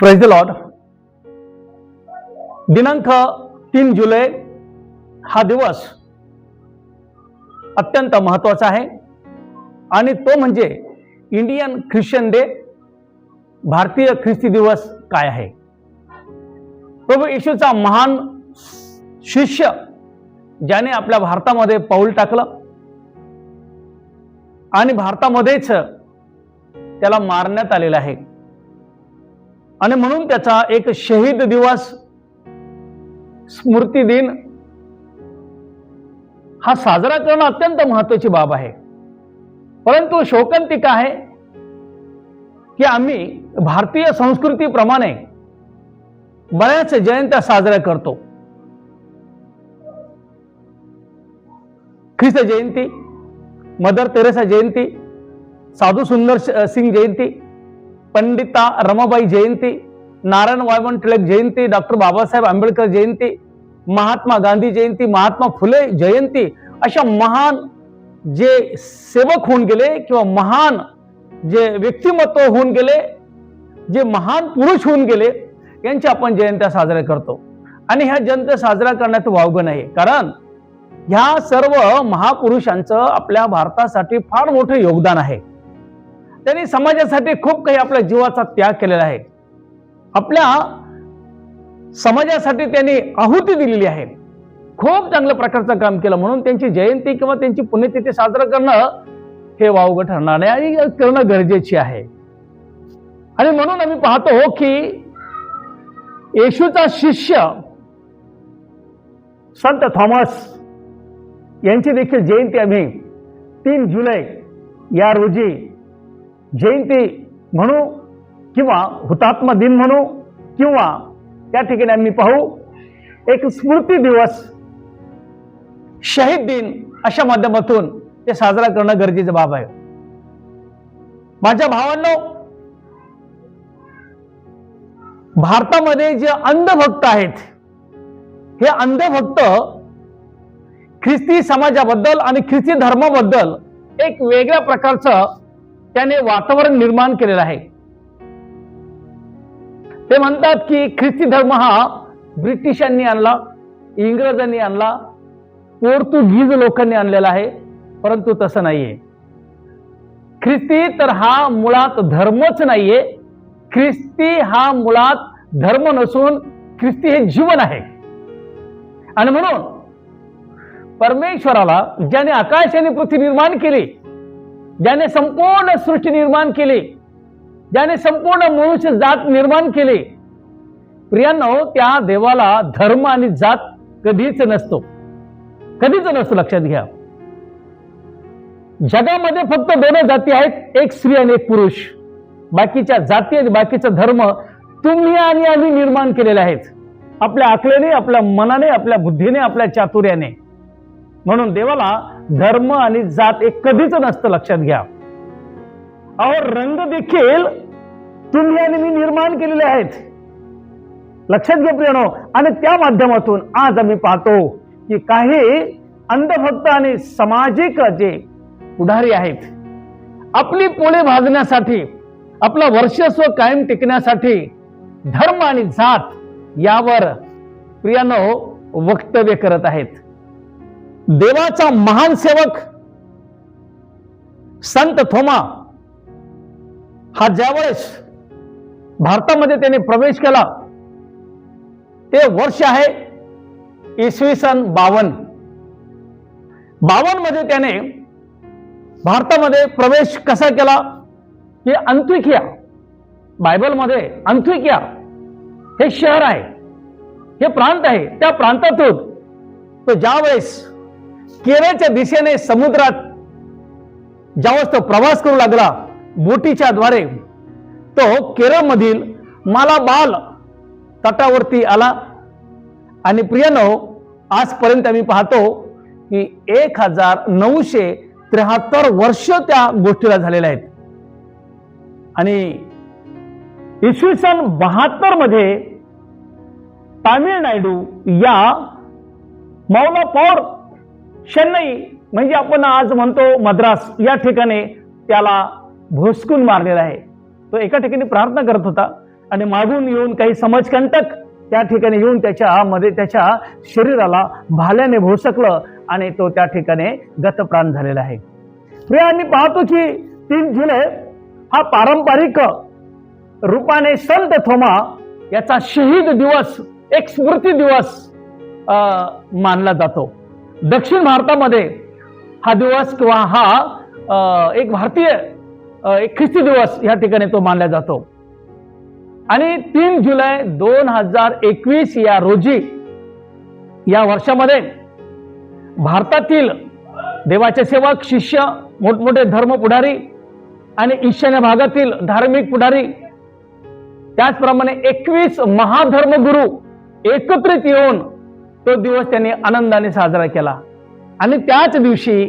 Praise the Lord दिनांक तीन जुलै हा दिवस अत्यंत महत्त्वाचा आहे. आणि तो म्हणजे इंडियन ख्रिश्चन डे भारतीय ख्रिस्ती दिवस काय आहे? प्रभू येशूचा महान शिष्य ज्याने आपल्या भारतामध्ये पाऊल टाकलं आणि भारतामध्येच त्याला मारण्यात आलेलं आहे. आणि म्हणून त्याचा एक शहीद दिवस स्मृती दिन हा साजरा करणं अत्यंत महत्वाची बाब आहे. परंतु शोकांतिका आहे की आम्ही भारतीय संस्कृतीप्रमाणे बऱ्याच जयंत्या साजऱ्या करतो. ख्रिस्त जयंती मदर तेरेसा जयंती साधू सुंदर सिंग जयंती पंडिता रमाबाई जयंती नारायण वायमन टिळक जयंती डॉक्टर बाबासाहेब आंबेडकर जयंती महात्मा गांधी जयंती महात्मा फुले जयंती अशा महान जे सेवक होऊन गेले किंवा महान जे व्यक्तिमत्व होऊन गेले जे महान पुरुष होऊन गेले यांच्या आपण जयंत्या साजऱ्या करतो. आणि ह्या जयंत्या साजऱ्या करण्यात वावगं नाही. कारण ह्या सर्व महापुरुषांचं आपल्या भारतासाठी फार मोठं योगदान आहे. त्यांनी समाजासाठी खूप काही आपल्या जीवाचा त्याग केलेला आहे. आपल्या समाजासाठी त्यांनी आहुती दिलेली आहे. खूप चांगल्या प्रकारचं काम केलं म्हणून त्यांची जयंती किंवा त्यांची पुण्यतिथी साजरा करणं हे वावगं ठरणार नाही आणि करणं गरजेची आहे. आणि म्हणून आम्ही पाहतो हो की येशूचा शिष्य संत थॉमस यांची देखील जयंती आम्ही तीन जुलै या रोजी जयंती म्हणू किंवा हुतात्मा दिन म्हणू किंवा त्या ठिकाणी आम्ही पाहू एक स्मृती दिवस शहीद दिन अशा माध्यमातून ते साजरा करणं गरजेचं बाब आहे. माझ्या भावांनो भारतामध्ये जे अंधभक्त आहेत हे अंधभक्त ख्रिस्ती समाजाबद्दल आणि ख्रिस्ती धर्माबद्दल एक वेगळ्या प्रकारचं त्याने वातावरण निर्माण केलेलं आहे. ते म्हणतात की ख्रिस्ती धर्म हा ब्रिटिशांनी आणला इंग्रजांनी आणला पोर्तुगीज लोकांनी आणलेला आहे परंतु तसं नाहीये. ख्रिस्ती तर हा मुळात धर्मच नाहीये. ख्रिस्ती हा मुळात धर्म नसून ख्रिस्ती हे जीवन आहे. आणि म्हणून परमेश्वराला ज्याने आकाश आणि पृथ्वी निर्माण केली ज्याने संपूर्ण सृष्टी निर्माण केली ज्याने संपूर्ण मनुष्य जात निर्माण केली. प्रियांनो त्या देवाला धर्म आणि जात कधीच नसतो. कधीच नसतो लक्षात घ्या. जगामध्ये फक्त दोन जाती आहेत एक स्त्री आणि एक पुरुष. बाकीच्या जाती आणि बाकीचा धर्म तुम्ही आणि आम्ही निर्माण केलेले आहेत. आपल्या आकलेने आपल्या मनाने आपल्या बुद्धीने आपल्या चातुर्याने. म्हणून देवाला धर्म आणि जात एक कधीच नसतं लक्षात घ्या. अहो रंग देखील तुम्ही आणि मी निर्माण केलेले आहेत. लक्षात घ्या प्रियानो आणि त्या माध्यमातून आज आम्ही पाहतो की काही अंधभक्त आणि सामाजिक जे पुढारी आहेत आपली पोळे भाजण्यासाठी आपलं वर्चस्व कायम टिकण्यासाठी धर्म आणि जात यावर प्रियानो वक्तव्य करत आहेत. देवाचा महान सेवक संत थोमा हा ज्यावेळेस भारतामध्ये त्याने प्रवेश केला ते वर्ष आहे इसवी सन बावन. बावनमध्ये त्याने भारतामध्ये प्रवेश कसा केला की अंत्विकिया बायबलमध्ये अंत्विकिया हे शहर आहे हे प्रांत आहे त्या प्रांतातून तो ज्यावेळेस केरळच्या दिशेने समुद्रात ज्यावेळेस तो प्रवास करू लागला बोटीच्या द्वारे. तो केरळमधील मालाबाल तटावरती आला. आणि प्रियनो आजपर्यंत आम्ही पाहतो की एक हजार नऊशे त्र्याहत्तर वर्ष त्या गोष्टीला झालेल्या आहेत. आणि इसवी सन बहात्तरमध्ये तामिळनाडू या मौलापौर चेन्नई म्हणजे आपण आज म्हणतो मद्रास या ठिकाणी त्याला भोसकून मारलेला आहे. तो एका ठिकाणी प्रार्थना करत होता आणि मागून येऊन काही समाजकंटक त्या ठिकाणी येऊन त्याच्या मध्ये त्याच्या शरीराला भाल्याने भोसकलं आणि तो त्या ठिकाणी गतप्राण झालेला आहे. प्रिया आम्ही पाहतो की तीन जुलै हा पारंपरिक रूपाने संत थोमा याचा शहीद दिवस एक स्मृती दिवस मानला जातो. दक्षिण भारतामध्ये हा दिवस किंवा हा एक भारतीय एक ख्रिस्ती दिवस या ठिकाणी तो मानला जातो. आणि तीन जुलै दोन हजार एकवीस या रोजी या वर्षामध्ये भारतातील देवाचे सेवक शिष्य मोठमोठे धर्म पुढारी आणि ईशान्य भागातील धार्मिक पुढारी त्याचप्रमाणे एकवीस महाधर्मगुरू एकत्रित येऊन तो दिवस त्यांनी आनंदाने साजरा केला. आणि त्याच दिवशी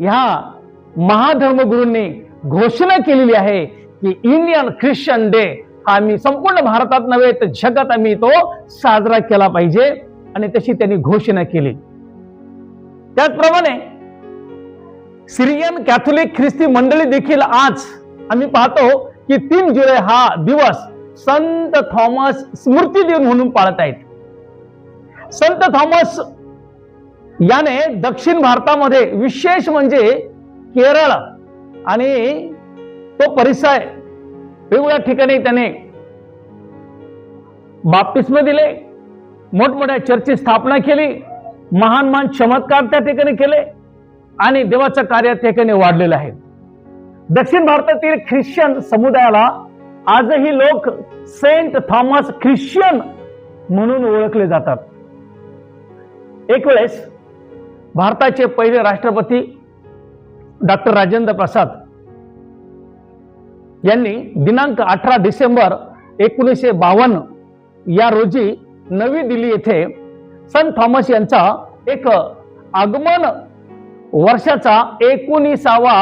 ह्या महाधर्मगुरूंनी घोषणा केलेली आहे की इंडियन ख्रिश्चन डे हा आम्ही संपूर्ण भारतात नव्हे तर जगात आम्ही तो साजरा केला पाहिजे. आणि तशी त्यांनी घोषणा केली. त्याचप्रमाणे सिरियन कॅथोलिक ख्रिस्ती मंडळी देखील आज आम्ही पाहतो की तीन जुलै हा दिवस संत थॉमस स्मृती दिन म्हणून पाळत आहेत. संत थॉमस याने दक्षिण भारतामध्ये विशेष म्हणजे केरळ आणि तो परिसर वेगवेगळ्या ठिकाणी त्याने बाप्तिस्म दिले मोठमोठ्या चर्ची स्थापना केली महान महान चमत्कार त्या ठिकाणी केले आणि देवाचं कार्य त्या ठिकाणी वाढलेलं आहे. दक्षिण भारतातील ख्रिश्चन समुदायाला आजही लोक सेंट थॉमस ख्रिश्चन म्हणून ओळखले जातात. एक वेळेस भारताचे पहिले राष्ट्रपती डॉक्टर राजेंद्र प्रसाद यांनी दिनांक अठरा डिसेंबर एकोणीसशे बावन्न या रोजी नवी दिल्ली येथे संत थॉमस यांचा एक आगमन वर्षाचा एकोणीसावा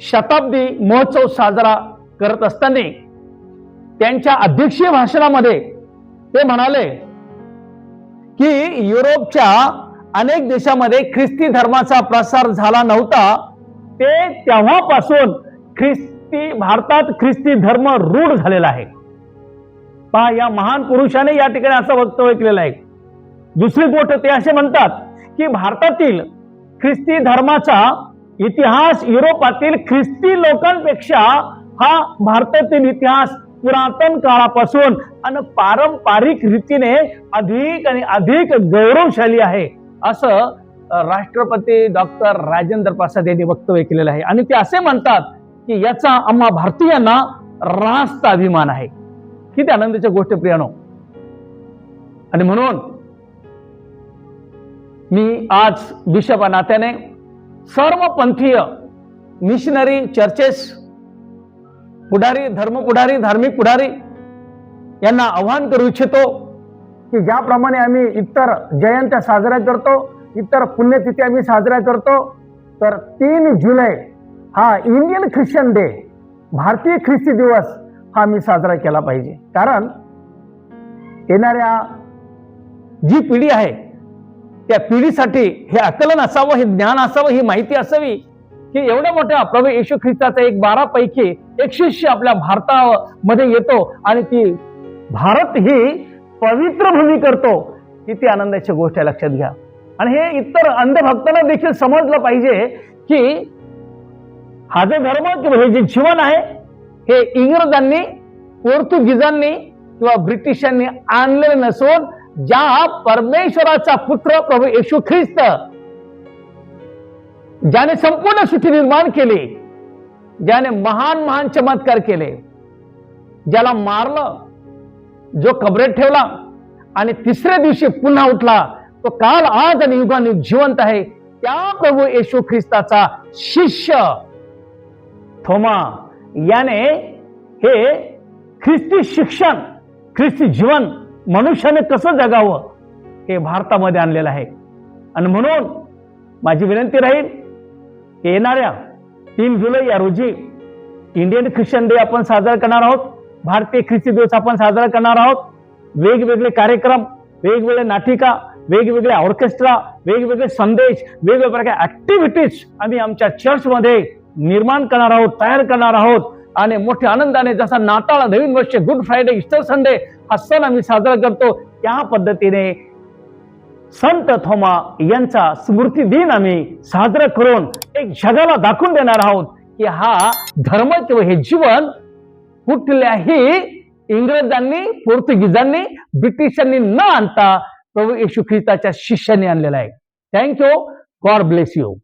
शताब्दी महोत्सव साजरा करत असताना त्यांच्या अध्यक्षीय भाषणामध्ये ते म्हणाले की युरोपच्या अनेक देशामध्ये ख्रिस्ती धर्माचा प्रसार झाला नव्हता ते तेव्हापासून ख्रिस्ती भारतात ख्रिस्ती धर्म रूढ झालेला आहे. पहा या महान पुरुषाने या ठिकाणी असं वक्तव्य केलेलं आहे. दुसरी गोष्ट ते असे म्हणतात की भारतातील ख्रिस्ती धर्माचा इतिहास युरोपातील ख्रिस्ती लोकांपेक्षा हा भारतातील इतिहास पुरातन काळापासून आणि पारंपरिक रीतीने अधिक आणि अधिक गौरवशाली आहे. असं राष्ट्रपती डॉक्टर राजेंद्र प्रसाद यांनी वक्तव्य केलेलं आहे. आणि ते असे म्हणतात की याचा आम्हा भारतीयांना रास्त अभिमान आहे. किती आनंदाच्या गोष्ट प्रियानो. आणि म्हणून मी आज बिशप नात्याने सर्व पंथीय मिशनरी चर्चेस पुढारी धर्म पुढारी धार्मिक पुढारी यांना आव्हान करू इच्छितो की ज्याप्रमाणे आम्ही इतर जयंत्या साजऱ्या करतो इतर पुण्यतिथी आम्ही साजऱ्या करतो तर तीन जुलै हा इंडियन ख्रिश्चन डे भारतीय ख्रिस्ती दिवस हा मी साजरा केला पाहिजे. कारण येणाऱ्या जी पिढी आहे त्या पिढीसाठी हे आकलन असावं हे ज्ञान असावं ही माहिती असावी की एवढ्या मोठ्या प्रभू येशू ख्रिस्ताचा एक बारा पैकी एक शिष्य आपल्या भारतामध्ये येतो आणि ती भारत ही पवित्र भूमी करतो किती आनंदाची गोष्ट आहे लक्षात घ्या. आणि हे इतर अंधभक्तांना देखील समजलं पाहिजे की हा जे धर्म किंवा हे जे जीवन आहे हे इंग्रजांनी पोर्तुगीजांनी किंवा ब्रिटिशांनी आणलेले नसून ज्या परमेश्वराचा पुत्र प्रभू येशू ख्रिस्त ज्याने संपूर्ण सृष्टी निर्माण केली ज्याने महान महान चमत्कार केले ज्याला मारलं जो कबरेत ठेवला आणि तिसऱ्या दिवशी पुन्हा उठला तो काल आज आणि युगाने जिवंत आहे. त्या प्रभू येशू ख्रिस्ताचा शिष्य थोमा याने हे ख्रिस्ती शिक्षण ख्रिस्ती जीवन मनुष्याने कसं जगावं हे भारतामध्ये आणलेलं आहे. आणि म्हणून माझी विनंती राहील येणाऱ्या तीन जुलै या रोजी इंडियन ख्रिश्चन डे आपण साजरा करणार आहोत. भारतीय ख्रिस्ती दिवस आपण साजरा करणार आहोत. वेगवेगळे कार्यक्रम वेगवेगळे नाटिका वेगवेगळे ऑर्केस्ट्रा वेगवेगळे संदेश वेगवेगळ्या प्रकारच्या ऍक्टिव्हिटीज आम्ही आमच्या चर्चमध्ये निर्माण करणार आहोत तयार करणार आहोत. आणि मोठ्या आनंदाने जसा नाताळ नवीन वर्ष गुड फ्रायडे इस्टर संडे हा सण आम्ही साजरा करतो त्या पद्धतीने संत थोमा यांचा स्मृती दिन आम्ही साजरा करून एक जगाला दाखवून देणार आहोत की हा धर्म किंवा हे जीवन कुठल्याही इंग्रजांनी पोर्तुगीजांनी ब्रिटिशांनी न आणता प्रभू येशू ख्रिस्ताच्या शिष्यांनी आणलेला आहे. Thank you God bless you